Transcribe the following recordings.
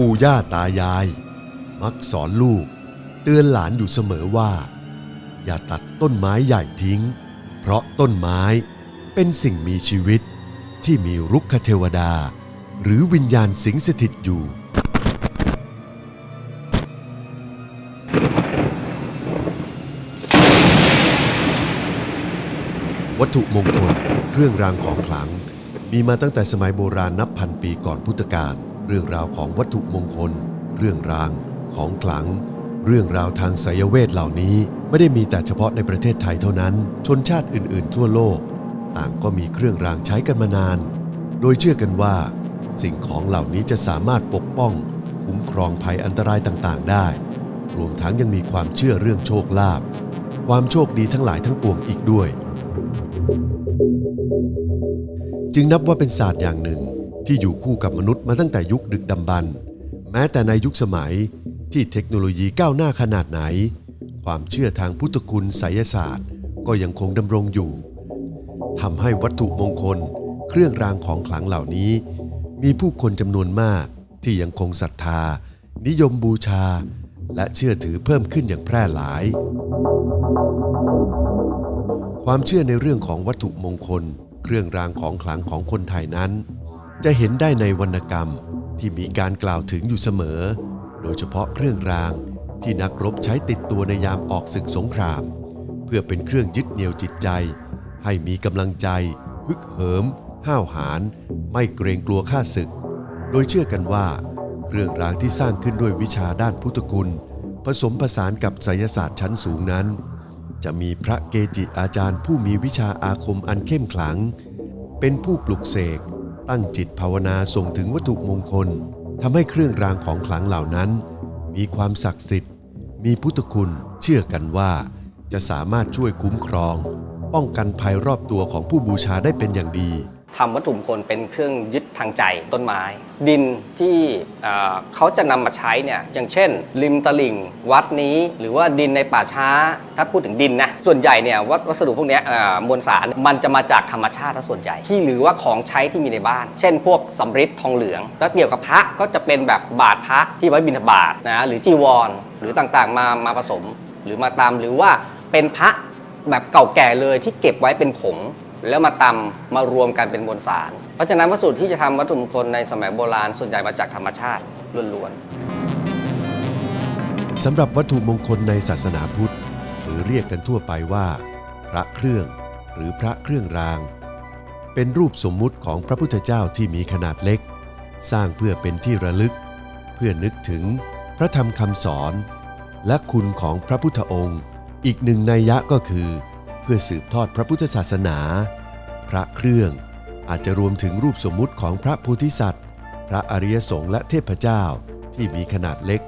ปู่ย่าตายาย มักสอนลูก เตือนหลานอยู่เสมอว่า อย่าตัดต้นไม้ใหญ่ทิ้ง เพราะต้นไม้เป็นสิ่งมีชีวิตที่มีรุกขเทวดา หรือวิญญาณสิงสถิตอยู่ วัตถุมงคลเครื่องรางของขลังมีมาตั้งแต่สมัยโบราณนับพันปีก่อนพุทธกาล เรื่องราวของวัตถุมงคล เรื่องรางของขลัง เรื่องราวทางไสยเวทเหล่านี้ไม่ได้มีแต่เฉพาะในประเทศไทยเท่านั้น ชนชาติอื่นๆ ทั่วโลก ต่างก็มีเครื่องรางใช้กันมานาน โดยเชื่อกันว่า สิ่งของเหล่านี้จะสามารถปกป้อง คุ้มครองภัยอันตรายต่างๆ ได้ รวมทั้งยังมีความเชื่อเรื่องโชคลาภความโชคดีทั้งหลายทั้งปวงอีกด้วย จึงนับว่าเป็นศาสตร์อย่างหนึ่ง ที่อยู่คู่กับมนุษย์มาตั้งแต่ยุคดึกดำบรรพ์แม้แต่ในยุคสมัยที่เทคโนโลยีก้าวหน้าขนาดไหน ความเชื่อทางพุทธคุณไสยศาสตร์ ก็ยังคงดำรงอยู่ทำให้วัตถุมงคล เครื่องรางของขลังเหล่านี้ มีผู้คนจำนวนมากที่ยังคงศรัทธา นิยมบูชา และเชื่อถือเพิ่มขึ้นอย่างแพร่หลาย ความเชื่อในเรื่องของวัตถุมงคล เครื่องรางของขลังของคนไทยนั้น จะเห็นได้ในวรรณกรรมที่มีการกล่าวถึงอยู่เสมอ โดยเฉพาะเครื่องรางที่นักรบใช้ติดตัวในยามออกศึกสงคราม เพื่อเป็นเครื่องยึดเหนี่ยวจิตใจ ให้มีกำลังใจ ฮึกเหิม ห้าวหาญไม่เกรงกลัวข้าศึก โดยเชื่อกันว่า เครื่องรางที่สร้างขึ้นด้วยวิชาด้านพุทธคุณ ผสมผสานกับไสยศาสตร์ชั้นสูงนั้น จะมีพระเกจิอาจารย์ผู้มีวิชาอาคมอันเข้มขลัง เป็นผู้ปลุกเสก ตั้งจิตภาวนาส่งถึงวัตถุมงคลทำให้เครื่องรางของขลังเหล่านั้น มีความศักดิ์สิทธิ์ มีพุทธคุณเชื่อกันว่า จะสามารถช่วยคุ้มครอง ป้องกันภัยรอบตัวของผู้บูชาได้เป็นอย่างดี ทำวัตถุมงคลเป็นเครื่องยึดทางใจต้นไม้ ดินที่เขาจะนำมาใช้เนี่ยอย่างเช่น ริมตลิ่งวัดนี้หรือว่าดินในป่าช้า ถ้าพูดถึงดินนะส่วนใหญ่เนี่ยวัวสดุพวกนี้มวลสารมันจะมาจากธรรมชาติส่วนใหญ่ที่หรือว่าของใช้ที่มีในบ้าน เช่น พวกสำริดทองเหลืองแล้วเกี่ยวกับพระก็จะเป็นแบบบาทพระที่ไว้บิณฑบาตนะหรือจีวร หรือต่างๆ มามาผสมหรือมาตามหรือว่าเป็นพระแบบเก่าแก่เลยที่เก็บไว้เป็นผง แล้วมาตำมารวมกันเป็นมวลสาร เพราะฉะนั้นวัสดุที่จะทำวัตถุมงคลในสมัยโบราณส่วนใหญ่มาจากธรรมชาติล้วนๆสำหรับวัตถุมงคลในศาสนาพุทธ หรือเรียกกันทั่วไปว่า พระเครื่อง หรือพระเครื่องราง เป็นรูปสมมุติของพระพุทธเจ้าที่มีขนาดเล็ก สร้างเพื่อเป็นที่ระลึก เพื่อนึกถึงพระธรรมคำสอน และคุณของพระพุทธองค์ อีกหนึ่งนัยยะก็คือ พื่อสืบทอดพระพุทธศาสนา พระเครื่องอาจจะรวมถึงรูปสมมุติของพระโพธิสัตว์ พระอริยสงฆ์และเทพเจ้าที่มีขนาดเล็ก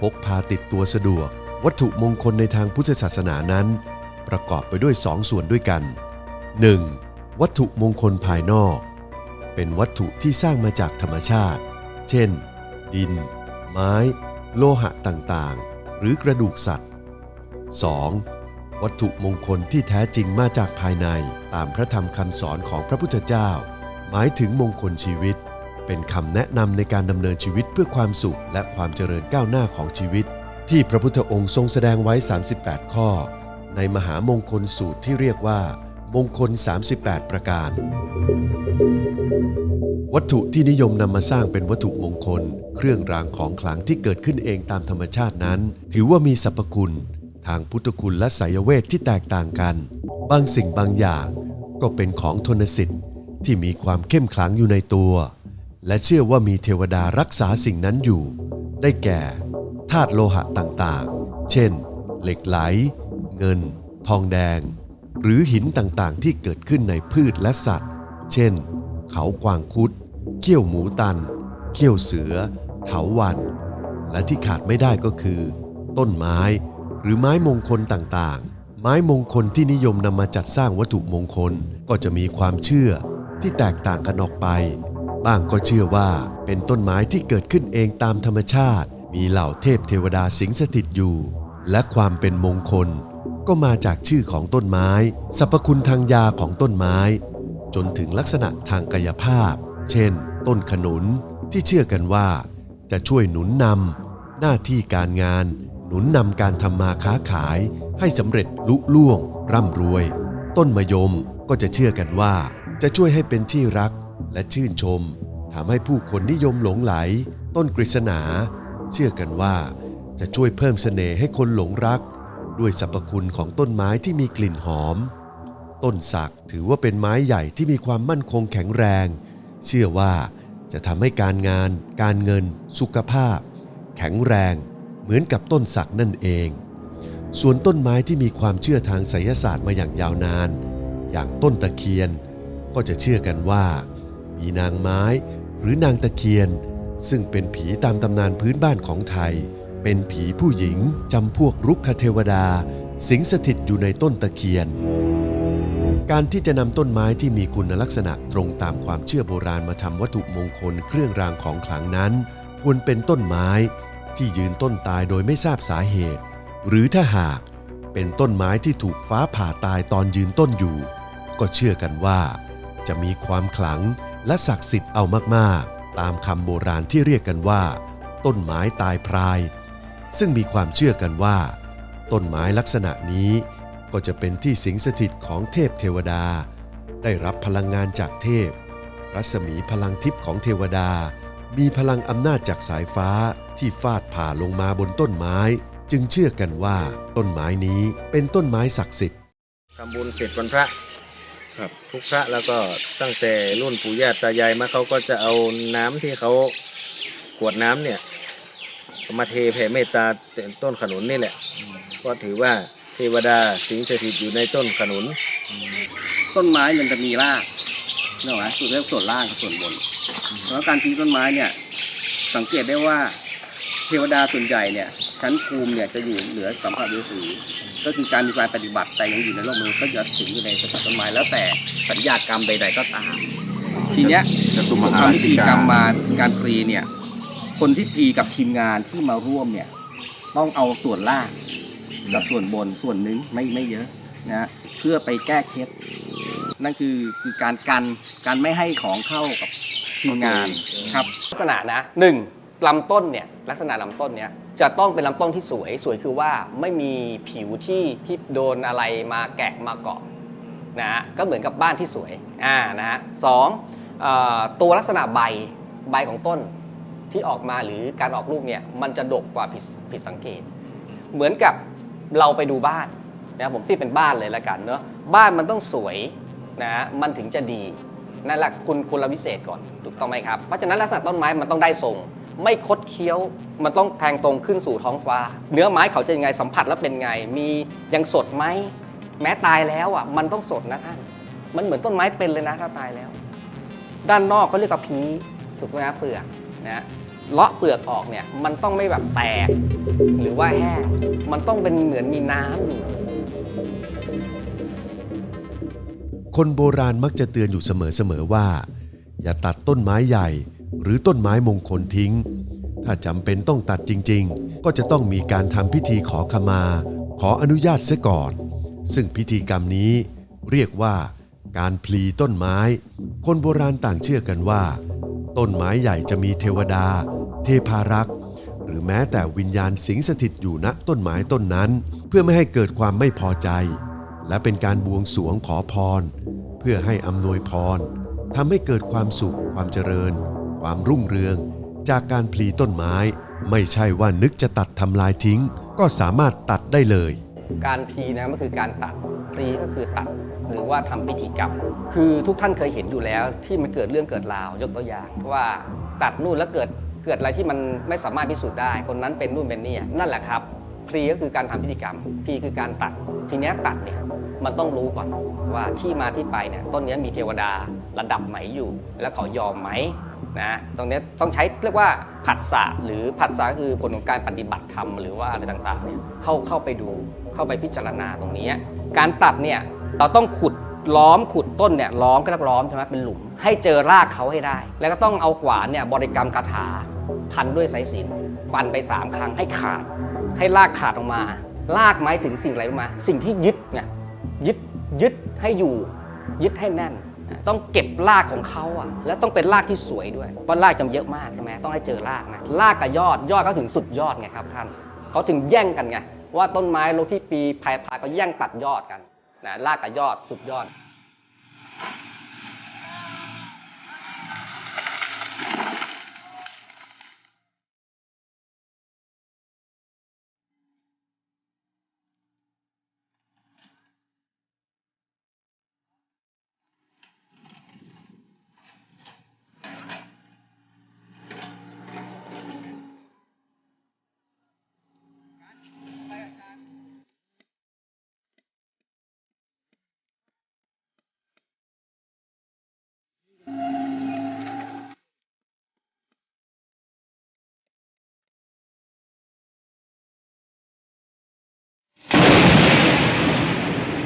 พกพาติดตัวสะดวก วัตถุมงคลในทางพุทธศาสนานั้น ประกอบไปด้วยสองส่วนด้วยกัน 1. วัตถุมงคลภายนอก เป็นวัตถุที่สร้างมาจากธรรมชาติ เช่น ดิน ไม้ โลหะต่างๆ หรือกระดูกสัตว์ 2. วัตถุมงคลที่แท้จริงมาจากภายในตามพระธรรมคำสอนของพระพุทธเจ้า หมายถึงมงคลชีวิต เป็นคำแนะนำในการดำเนินชีวิตเพื่อความสุข และความเจริญก้าวหน้าของชีวิต ที่พระพุทธองค์ทรงแสดงไว้ 38 ข้อ ในมหามงคลสูตรที่เรียกว่า มงคล 38 ประการ วัตถุที่นิยมนำมาสร้างเป็นวัตถุมงคล เครื่องรางของขลังที่เกิดขึ้นเองตามธรรมชาตินั้น ถือว่ามีสรรพคุณ ทางพุทธคุณและไสยเวทที่แตกต่างกัน บางสิ่งบางอย่างก็เป็นของทนสิทธิ์ที่มีความเข้มขลังอยู่ในตัว และเชื่อว่ามีเทวดารักษาสิ่งนั้นอยู่ ได้แก่ธาตุโลหะต่างๆ เช่น เหล็กไหล เงิน ทองแดง หรือหินต่างๆ ที่เกิดขึ้นในพืชและสัตว์ เช่น เขากวางคุด เขี้ยวหมูตัน เขี้ยวเสือ เถาวัน และที่ขาดไม่ได้ก็คือ ต้นไม้ หรือไม้มงคลต่างๆ ไม้มงคลที่นิยมนำมาจัดสร้างวัตถุมงคลก็จะมีความเชื่อที่แตกต่างกันออกไป บ้างก็เชื่อว่าเป็นต้นไม้ที่เกิดขึ้นเองตามธรรมชาติ มีเหล่าเทพเทวดาสิงสถิตอยู่ และความเป็นมงคล ก็มาจากชื่อของต้นไม้ สรรพคุณทางยาของต้นไม้ จนถึงลักษณะทางกายภาพ เช่น ต้นขนุนที่เชื่อกันว่า จะช่วยหนุนนำหน้าที่การงาน หนุนนำการทำมาค้าขายให้สำเร็จลุล่วง ร่ำรวย ต้นมะยมก็จะเชื่อกันว่า จะช่วยให้เป็นที่รักและชื่นชมทำให้ผู้คนนิยมหลงไหล ต้นกฤษณา เชื่อกันว่า จะช่วยเพิ่มเสน่ห์ให้คนหลงรัก ด้วยสรรพคุณของต้นไม้ที่มีกลิ่นหอม ต้นสักถือว่าเป็นไม้ใหญ่ที่มีความมั่นคงแข็งแรง เชื่อว่าจะทำให้การงาน การเงิน สุขภาพ แข็งแรง มือนกับต้นสักนั่นเอง ส่วนต้นไม้ที่มีความเชื่อทางไสยศาสตร์มาอย่างยาวนาน อย่างต้นตะเคียน ก็จะเชื่อกันว่า มีนางไม้หรือนางตะเคียน ซึ่งเป็นผีตามตำนานพื้นบ้านของไทย เป็นผีผู้หญิงจำพวกรุกขเทวดา สิงสถิตอยู่ในต้นตะเคียน การที่จะนำต้นไม้ที่มีคุณลักษณะตรงตามความเชื่อโบราณมาทำวัตถุมงคลเครื่องรางของขลังนั้น ควรเป็นต้นไม้ ที่ยืนต้นตายโดยไม่ทราบสาเหตุ หรือถ้าหากเป็นต้นไม้ที่ถูกฟ้าผ่าตายตอนยืนต้นอยู่ ก็เชื่อกันว่า จะมีความขลังและศักดิ์สิทธิ์เอามากๆ ตามคำโบราณที่เรียกกันว่า ต้นไม้ตายพราย ซึ่งมีความเชื่อกันว่า ต้นไม้ลักษณะนี้ก็จะเป็นที่สิงสถิตของเทพเทวดา ได้รับพลังงานจากเทพ รัศมีพลังทิพย์ของเทวดา มีพลังอำนาจจากสายฟ้าที่ฟาดผ่าลงมาบนต้นไม้ จึงเชื่อกันว่าต้นไม้นี้เป็นต้นไม้ศักดิ์สิทธิ์ทำบุญเสร็จวันพระครับทุกพระแล้วก็ตั้งแต่รุ่นปู่ย่าตายายมาเขาก็จะเอาน้ำที่เขากวดน้ำเนี่ยเอามาเทแผ่เมตตาแต่ต้นขนุนนี่แหละ ก็ถือว่าเทวดาสิงสถิตอยู่ในต้นขนุน ต้นไม้มันจะมีรากเนกอะไหมส่วนเรียกส่วนล่างกับส่วนบน แล้วการทิ้งต้นไม้เนี่ยสังเกตได้ว่าเทวดาส่วนใหญ่เนี่ยชั้นภูมิเนี่ยจะอยู่เหนือสัมผัสฤาษีก็คือการมีการปฏิบัติแต่ยังอยู่ในโลกมนุษย์ก็จะสิงอยู่ในสต้นไม้แล้วแต่สัญญากรรมใด ๆ ก็ตาม ทีเนี้ยจตุมทำพิธีกรรมมาการพรีเนี่ยคนที่พรีกับทีมงานที่มาร่วมเนี่ยต้องเอาส่วนล่างกับส่วนบนส่วนหนึงไม่ไม่เยอะนะเพื่อไปแก้เคล็ดนั่นคือคือการกันการไม่ให้ของเข้ากับ งานครับลักษณะนะหนึ่งลำต้นเนี่ยลักษณะลำต้นเนี่ยจะต้องเป็นลำต้นที่สวยสวยคือว่าไม่มีผิวที่ที่โดนอะไรมาแกะมาเกาะนะฮะก็เหมือนกับบ้านที่สวยอ่านะฮะสองเอ่อตัวลักษณะใบใบของต้นที่ออกมาหรือการออกลูกเนี่ยมันจะดกกว่าผิดผิดสังเกต เหมือนกับเราไปดูบ้านนะผมที่เป็นบ้านเลยละกันเนาะบ้านมันต้องสวยนะฮะมันถึงจะดี นั่นแหละคุณคุณวิเศษก่อนถูกต้องไหมครับ เพราะฉะนั้นลักษณะต้นไม้มันต้องได้ทรง ไม่คดเคี้ยว มันต้องแทงตรงขึ้นสู่ท้องฟ้า เนื้อไม้เขาจะยังไงสัมผัสแล้วเป็นไง มียังสดไหมแม้ตายแล้วอะมันต้องสดนะท่าน มันเหมือนต้นไม้เป็นเลยนะถ้าตายแล้ว ด้านนอกเขาเรียกว่าพีถูกไหมเปลือกนะเลาะเปลือกออกเนี่ยมันต้องไม่แบบแตก หรือว่าแห้งมันต้องเป็นเหมือนมีน้ำอยู่ คนโบราณมักจะเตือนอยู่เสมอๆว่า อย่าตัดต้นไม้ใหญ่ หรือต้นไม้มงคลทิ้ง ถ้าจำเป็นต้องตัดจริงๆ ก็จะต้องมีการทำพิธีขอขมา ขออนุญาตเสียก่อน ซึ่งพิธีกรรมนี้เรียกว่า การพลีต้นไม้ คนโบราณต่างเชื่อกันว่า ต้นไม้ใหญ่จะมีเทวดา เทพารักษ์หรือแม้แต่วิญญาณสิงสถิตอยู่ณต้นไม้ต้นนั้น เพื่อไม่ให้เกิดความไม่พอใจ และเป็นการบวงสวงขอพร เพื่อให้อำนวยพรทำให้เกิดความสุข ความเจริญ ความรุ่งเรือง จากการพลีต้นไม้ ไม่ใช่ว่านึกจะตัดทำลายทิ้ง ก็สามารถตัดได้เลย การพลีนะก็คือการตัดพลีก็คือตัดหรือว่าทำพิธีกรรม คือทุกท่านเคยเห็นอยู่แล้วที่มันเกิดเรื่องเกิดราวยกตัวอย่าง ว่าตัดนู่นแล้วเกิดเกิดอะไรที่มันไม่สามารถพิสูจน์ได้ คนนั้นเป็นนู่นเป็นนี่นั่นแหละครับพลีก็คือการทำพิธีกรรมพลีคือการตัด ทีเนี้ยตัดเนี่ยมันต้องรู้ก่อนว่าที่มาที่ไปเนี่ยต้นนี้มีเทวดาระดับไหนอยู่ แล้วเขายอมไหมนะตรงนี้ต้องใช้เรียกว่าผัสสะหรือผัสสะคือผลของการปฏิบัติธรรมหรือว่าอะไรต่างๆเนี่ยเข้าเข้าไปดูเข้าไปพิจารณาตรงนี้ การตัดเนี่ยเราต้องขุดล้อมขุดต้นเนี่ยล้อมก็เรียกล้อมใช่ไหมเป็นหลุม ให้เจอรากเขาให้ได้ แล้วก็ต้องเอาขวานเนี่ยบริกรรมคาถาพันด้วยสายสิญจนฟันไปสามครั้งให้ขาด ให้ลากขาดออกมา ลากไม้ถึงสิ่งอะไรมา สิ่งที่ยึดเนี่ยยึดยึดให้อยู่ ยึดให้แน่น ต้องเก็บรากของเขาอะ แล้วต้องเป็นรากที่สวยด้วยเพราะรากจำเยอะมากใช่ไหมต้องให้เจอรากนะรากกับยอดยอดเขาถึงสุดยอดไงครับท่านเขาถึงแย่งกันไงว่าต้นไม้ลกที่ปีพายพายก็แย่งตัดยอดกันนะรากกับยอดสุดยอด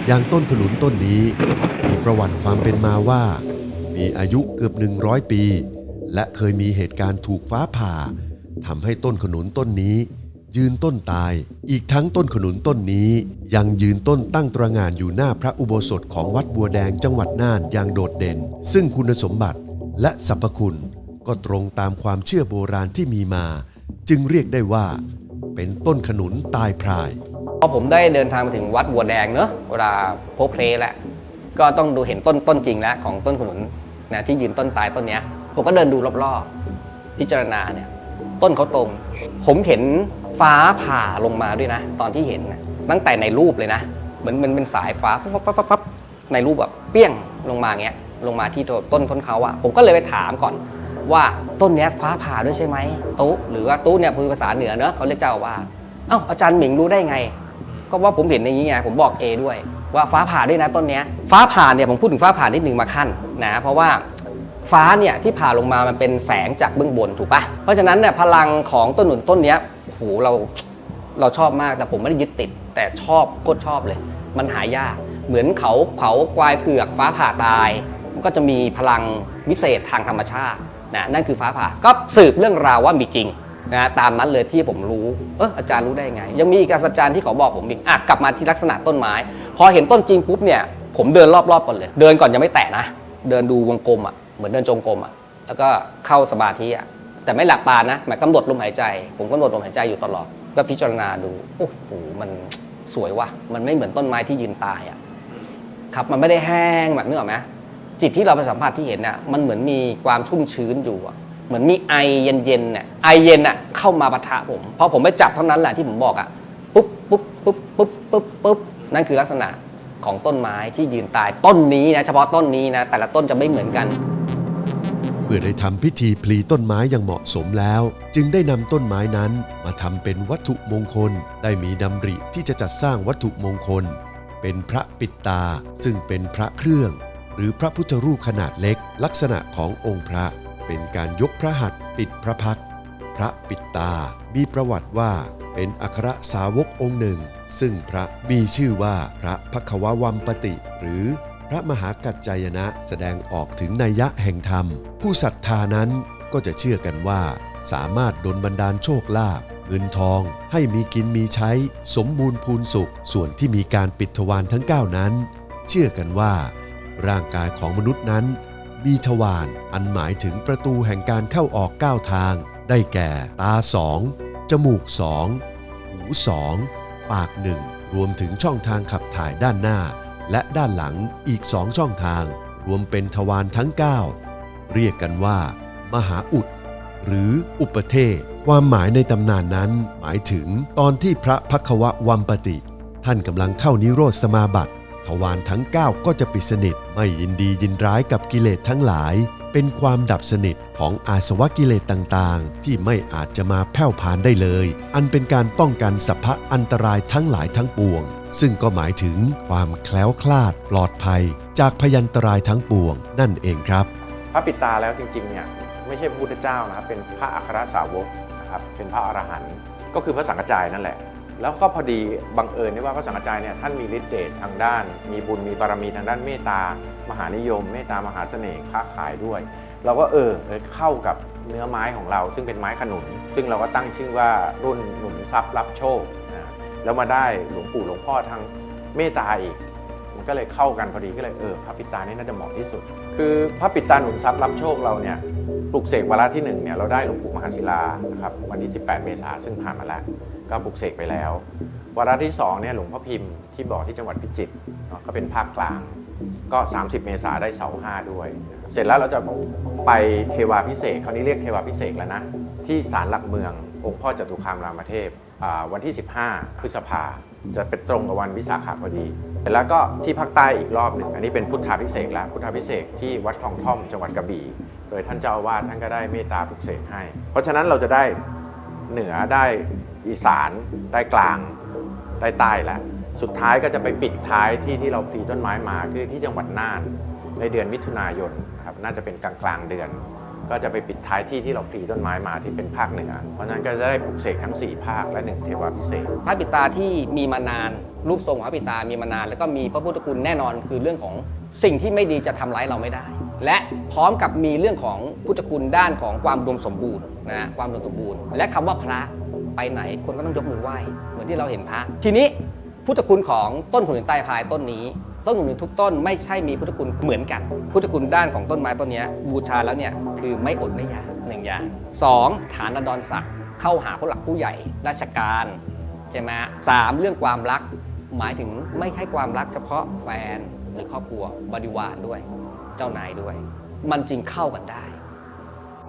อย่างต้นขนุนต้นนี้ มีประวัติความเป็นมาว่า มีอายุเกือบ 100 ปี และเคยมีเหตุการณ์ถูกฟ้าผ่าทำให้ต้นขนุนต้นนี้ ยืนต้นตาย อีกทั้งต้นขนุนต้นนี้ ยังยืนต้นตั้งตระหง่านอยู่หน้าพระอุโบสถของวัดบัวแดงจังหวัดน่านอย่างโดดเด่น ซึ่งคุณสมบัติและสรรพคุณก็ตรงตามความเชื่อโบราณที่มีมา จึงเรียกได้ว่า เป็นต้นขนุนตายพราย อผมได้เดินทางมาถึงวัดบัวแดงเนอะเวลาโพบเพลแล้ว ก็ต้องดูเห็นต้นต้นจริงแล้วของต้นขนุนนะที่ยืนต้นตายต้นเนี้ย ผมก็เดินดูรอบๆ พิจารณาเนี่ย ต้นเขาตรง ผมเห็นฟ้าผ่าลงมาด้วยนะ ตอนที่เห็นนะตั้งแต่ในรูปเลยนะ เหมือนมันเป็นสายฟ้าฟับฟับฟับในรูปแบบเปี้ยงลงมาเงี้ย ลงมาที่ต้นต้นเขาอะผมก็เลยไปถามก่อนว่าต้นเนี้ยฟ้าผ่าด้วยใช่ไหมตุ๊หรือว่าตุ๊เนี่ยคือภาษาเหนือเนอะเขาเรียกเจ้าว่าเอ้าอาจารย์หมิงรู้ได้ไง ก็ว่าผมเห็นในนี้ไงผมบอก A ด้วย ว่าฟ้าผ่าด้วยนะต้นเนี้ยฟ้าผ่าเนี่ยผมพูดถึงฟ้าผ่านิดนึงมาขั้นนะเพราะว่าฟ้าเนี่ยที่ผ่าลงมามันเป็นแสงจากเบื้องบนถูกปะเพราะฉะนั้นเนี่ยพลังของต้นหนุนต้นเนี้ยโหเราเราชอบมากแต่ผมไม่ได้ยึดติด แต่ชอบโคตรชอบเลย มันหายากเหมือนเขาเขาควายเผือกฟ้าผ่าตาย มันก็จะมีพลังวิเศษทางธรรมชาตินะนั่นคือฟ้าผ่าก็สืบเรื่องราวว่ามีจริง นะตามนั้นเลยที่ผมรู้เอออาจารย์รู้ได้ไง ยังมีอีกอาจารย์ที่เขาบอกผมอีกอะกลับมาที่ลักษณะต้นไม้ พอเห็นต้นจริงปุ๊บเนี่ยผมเดินรอบๆก่อนเลย เดินก่อนยังไม่แตะนะ เดินดูวงกลมอะเหมือนเดินจงกรมอะแล้วก็เข้าสมาธิอะแต่ไม่หลับตานะหมายกำหนดลมหายใจ ผมกำหนดลมหายใจอยู่ตลอดก็พิจารณาดูโอ้โหมันสวยว่ะมันไม่เหมือนต้นไม้ที่ยืนตายอะครับมันไม่ได้แห้งแบบนึกออกไหมจิตที่เราไปสัมผัสที่เห็นน่ะมันเหมือนมีความชุ่มชื้นอยู่อะ เหมือนมีไอเย็นๆเนี่ยไอเย็นน่ะเข้ามาปะทะผมพอผมไปจับเท่านั้นแหละที่ผมบอกอะปุ๊บปุ๊บปุ๊บปุ๊บปุ๊บปุ๊บนั่นคือลักษณะของต้นไม้ที่ยืนตายต้นนี้นะเฉพาะต้นนี้นะ แต่ละต้นจะไม่เหมือนกัน เมื่อได้ทำพิธีพลีต้นไม้อย่างเหมาะสมแล้ว จึงได้นำต้นไม้นั้นมาทำเป็นวัตถุมงคล ได้มีดำริที่จะจัดสร้างวัตถุมงคล เป็นพระปิดตา ซึ่งเป็นพระเครื่อง หรือพระพุทธรูปขนาดเล็ก ลักษณะขององค์พระ เป็นการยกพระหัตถ์ปิดพระพัก พระปิดตา มีประวัติว่าเป็นอัครสาวกองค์หนึ่ง ซึ่งพระมีชื่อว่าพระพักววัมปติ หรือพระมหากัจจายนะแสดงออกถึงนัยยะแห่งธรรม ผู้ศรัทธานั้นก็จะเชื่อกันว่า สามารถดลบันดาลโชคลาภเงินทองให้มีกินมีใช้ สมบูรณ์พูนสุข ส่วนที่มีการปิดทวารทั้ง 9 นั้น เชื่อกันว่า ร่างกายของมนุษย์นั้น มีทวารอันหมายถึงประตูแห่งการเข้าออก9ทาง ได้แก่ ตาสองจมูกสองหูสองปากหนึ่งรวมถึงช่องทางขับถ่ายด้านหน้า และด้านหลังอีกสองช่องทาง รวมเป็นทวารทั้ง 9 เรียกกันว่า มหาอุด หรืออุปเทศ ความหมายในตำนานนั้น หมายถึงตอนที่พระพักวะวัมปติ ท่านกำลังเข้านิโรธสมาบัติ ทวารทั้ง 9 ก็จะปิดสนิท ไม่ยินดียินร้ายกับกิเลสทั้งหลาย เป็นความดับสนิทของอาสวะกิเลสต่างๆ ที่ไม่อาจจะมาแผ่วพานได้เลย อันเป็นการป้องกันสัพพะอันตรายทั้งหลายทั้งปวง ซึ่งก็หมายถึงความแคล้วคลาดปลอดภัย จากพยันตรายทั้งปวง นั่นเองครับ พระปิตาแล้วจริงๆเนี่ยไม่ใช่พระพุทธเจ้านะครับเป็นพระอัครสาวกนะครับเป็นพระอรหันต์ก็คือพระสังฆจายนั่นแหละ แล้วก็พอดีบังเอิญที่ว่าพระสังฆจายเนี่ยท่านมีฤทธิ์เดชทางด้าน มีบุญมีบารมีทางด้านเมตตามหานิยม เมตตามหาเสน่ห์ค้าขายด้วย เราก็เออเข้ากับเนื้อไม้ของเรา ซึ่งเป็นไม้ขนุน ซึ่งเราก็ตั้งชื่อว่ารุ่นหนุนทรัพย์รับโชคนะแล้วมาได้หลวงปู่หลวงพ่อทางเมตตาอีกมันก็เลยเข้ากันพอดีก็เลยเออพระปิตานี่น่าจะเหมาะที่สุด คือพระปิตาหนุนทรัพย์รับโชคเราเนี่ยปลุกเสกวาระที่หนึ่งเนี่ยเราได้หลวงปู่มหาศิลานะครับวันที่ 18 เมษาซึ่งผ่านมาแล้ว ก็ปลุกเสกไปแล้ว วาระที่2เนี่ยหลวงพ่อพิมพ์ที่บอกที่จังหวัดพิจิตรเนาะก็เป็นภาคกลางก็ 30 เมษาได้เสาห้าด้วย เสร็จแล้วเราจะไปเทวาพิเศษคราวนี้เรียกเทวาพิเศษแล้วนะ ที่ศาลหลักเมือง องค์พ่อจตุคามรามเทพวันที่ 15 พฤษภาจะเป็นตรงกับวันวิสาขพอดีเสร็จแล้วก็ที่ภาคใต้อีกรอบหนึ่งอันนี้เป็นพุทธาพิเศษแล้วพุทธาพิเศษที่วัดคลองท่อมจังหวัดกระบี่ โดยท่านเจ้าอาวาสท่านก็ได้เมตตาปลุกเสกให้ เพราะฉะนั้นเราจะได้เหนือได้ อีสานได้กลางได้ใต้แล้วสุดท้ายก็จะไปปิดท้ายที่ที่เราปลีต้นไม้มาคือที่จังหวัดน่านในเดือนมิถุนายนครับน่าจะเป็นกลางกลางเดือน ก็จะไปปิดท้ายที่ที่เราปลีต้นไม้มาที่เป็นภาคเหนือเพราะฉะนั้นก็จะได้ปลุกเสกทั้ง 4 ภาคและหนึ่งเทวาพิเศษพระปิตาที่มีมานาน รูปทรงของพระปิตามีมานาน แล้วก็มีพระพุทธคุณแน่นอนคือเรื่องของสิ่งที่ไม่ดีจะทำร้ายเราไม่ได้ และพร้อมกับมีเรื่องของพุทธคุณด้านของความอุดมสมบูรณ์นะฮะความอุดมสมบูรณ์ และคำว่าพระ ไปไหนคนก็ต้องยกมือไหว้เหมือนที่เราเห็นพระ ทีนี้พุทธคุณของต้นขุนใต้พายต้นนี้ต้นขุนทุกต้นไม่ใช่มีพุทธคุณเหมือนกัน พุทธคุณด้านของต้นไม้ต้นนี้บูชาแล้วเนี่ยคือไม่อดไม่อยากหนึ่งอย่างสองฐานดรศักดิ์เข้าหาผู้หลักผู้ใหญ่ราชการใช่ไหมสามเรื่องความรัก หมายถึงไม่ใช่ความรักเฉพาะแฟนหรือครอบครัวบริวารด้วย เจ้านายด้วย มันจึงเข้ากันได้